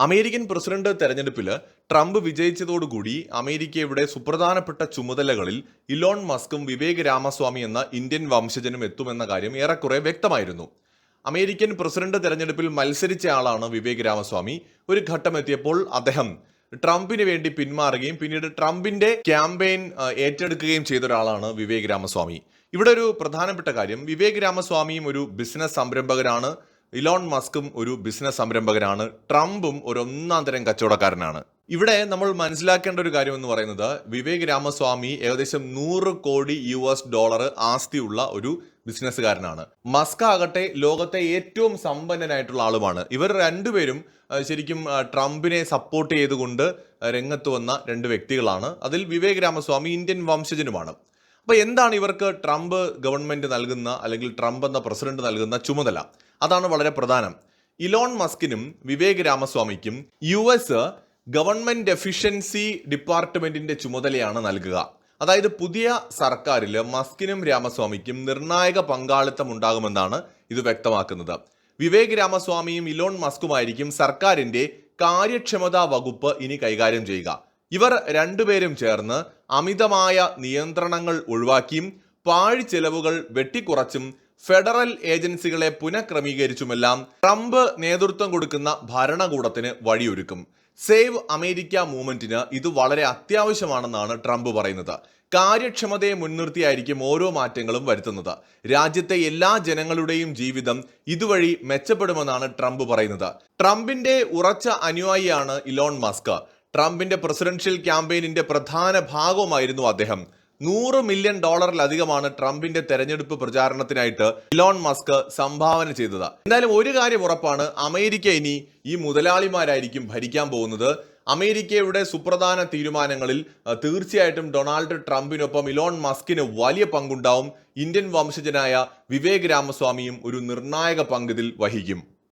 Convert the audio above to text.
American president തെരഞ്ഞെടുപ്പിൽ Trump വിജയിച്ചതോടുകൂടി അമേരിക്കയുടെ സുപ്രധാനപ്പെട്ട ചുമതലകളിൽ ഇലോൺ മസ്കും വിവേക് രാമസ്വാമി എന്ന ഇന്ത്യൻ വംശജനും എത്തുമെന്ന കാര്യം ഏറെക്കുറെ വ്യക്തമായിരുന്നു. അമേരിക്കൻ പ്രസിഡന്റ് തെരഞ്ഞെടുപ്പിൽ മത്സരിച്ച ആളാണ് വിവേക് രാമസ്വാമി. ഒരു ഘട്ടം എത്തിയപ്പോൾ അദ്ദേഹം ട്രംപിന് വേണ്ടി പിന്മാറുകയും പിന്നീട് ട്രംപിന്റെ ക്യാമ്പയിൻ ഏറ്റെടുക്കുകയും ചെയ്ത ഒരാളാണ് വിവേക് രാമസ്വാമി. ഇവിടെ ഒരു പ്രധാനപ്പെട്ട കാര്യം വിവേക് രാമസ്വാമിയും ഒരു ബിസിനസ് സംരംഭകനാണ് ഇലോൺ മസ്കും ഒരു ബിസിനസ് സംരംഭകനാണ്. ട്രംപും ഒരു ഒന്നാം തരം കച്ചവടക്കാരനാണ്. ഇവിടെ നമ്മൾ മനസ്സിലാക്കേണ്ട ഒരു കാര്യം എന്ന് പറയുന്നത് വിവേക് രാമസ്വാമി ഏകദേശം നൂറ് കോടി യു എസ് ഡോളർ ആസ്തിയുള്ള ഒരു ബിസിനസ്സുകാരനാണ് മസ്ക് ആകട്ടെ ലോകത്തെ ഏറ്റവും സമ്പന്നനായിട്ടുള്ള ആളുമാണ്. ഇവർ രണ്ടുപേരും ശരിക്കും ട്രംപിനെ സപ്പോർട്ട് ചെയ്തുകൊണ്ട് രംഗത്ത് വന്ന രണ്ട് വ്യക്തികളാണ്. അതിൽ വിവേക് രാമസ്വാമി ഇന്ത്യൻ വംശജനുമാണ്. അപ്പോൾ എന്താണ് ഇവർക്ക് ട്രംപ് ഗവൺമെന്റ് നൽകുന്ന അല്ലെങ്കിൽ ട്രംപ് എന്ന പ്രസിഡന്റ് നൽകുന്ന ചുമതല? അതാണ് വളരെ പ്രധാനം. ഇലോൺ മസ്കിനും വിവേക് രാമസ്വാമിക്കും യു എസ് ഗവൺമെന്റ് എഫിഷ്യൻസി ഡിപ്പാർട്ട്മെന്റിന്റെ ചുമതലയാണ് നൽകുക. അതായത് പുതിയ സർക്കാരിൽ മസ്കിനും രാമസ്വാമിക്കും നിർണായക പങ്കാളിത്തം ഉണ്ടാകുമെന്നാണ് ഇത് വ്യക്തമാക്കുന്നത്. വിവേക് രാമസ്വാമിയും ഇലോൺ മസ്കുമായിരിക്കും സർക്കാരിന്റെ കാര്യക്ഷമതാ വകുപ്പ് ഇനി കൈകാര്യം ചെയ്യുക. ഇവർ രണ്ടുപേരും ചേർന്ന് അമിതമായ നിയന്ത്രണങ്ങൾ ഒഴിവാക്കിയും പാഴ് ചെലവുകൾ വെട്ടിക്കുറച്ചും ഫെഡറൽ ഏജൻസികളെ പുനഃക്രമീകരിച്ചുമെല്ലാം ട്രംപ് നേതൃത്വം കൊടുക്കുന്ന ഭരണകൂടത്തിന് വഴിയൊരുക്കും. സേവ് അമേരിക്ക മൂവ്മെന്റിന് ഇത് വളരെ അത്യാവശ്യമാണെന്നാണ് ട്രംപ് പറയുന്നത്. കാര്യക്ഷമതയെ മുൻനിർത്തിയായിരിക്കും ഓരോ മാറ്റങ്ങളും വരുത്തുന്നത്. രാജ്യത്തെ എല്ലാ ജനങ്ങളുടെയും ജീവിതം ഇതുവഴി മെച്ചപ്പെടുമെന്നാണ് ട്രംപ് പറയുന്നത്. ട്രംപിന്റെ ഉറച്ച അനുയായിയാണ് ഇലോൺ മസ്ക്. ട്രംപിന്റെ പ്രസിഡൻഷ്യൽ ക്യാമ്പയിനിന്റെ പ്രധാന ഭാഗവുമായിരുന്നു അദ്ദേഹം. നൂറ് മില്യൺ ഡോളറിലധികമാണ് ട്രംപിന്റെ തെരഞ്ഞെടുപ്പ് പ്രചാരണത്തിനായിട്ട് ഇലോൺ മസ്ക് സംഭാവന ചെയ്തത്. എന്തായാലും ഒരു കാര്യം ഉറപ്പാണ് അമേരിക്ക ഇനി ഈ മുതലാളിമാരായിരിക്കും ഭരിക്കാൻ പോകുന്നത്. അമേരിക്കയുടെ സുപ്രധാന തീരുമാനങ്ങളിൽ തീർച്ചയായിട്ടും ഡൊണാൾഡ് ട്രംപിനൊപ്പം ഇലോൺ മസ്കിന് വലിയ പങ്കുണ്ടാവും. ഇന്ത്യൻ വംശജനായ വിവേക് രാമസ്വാമിയും ഒരു നിർണായക പങ്ക് ഇതിൽ വഹിക്കും.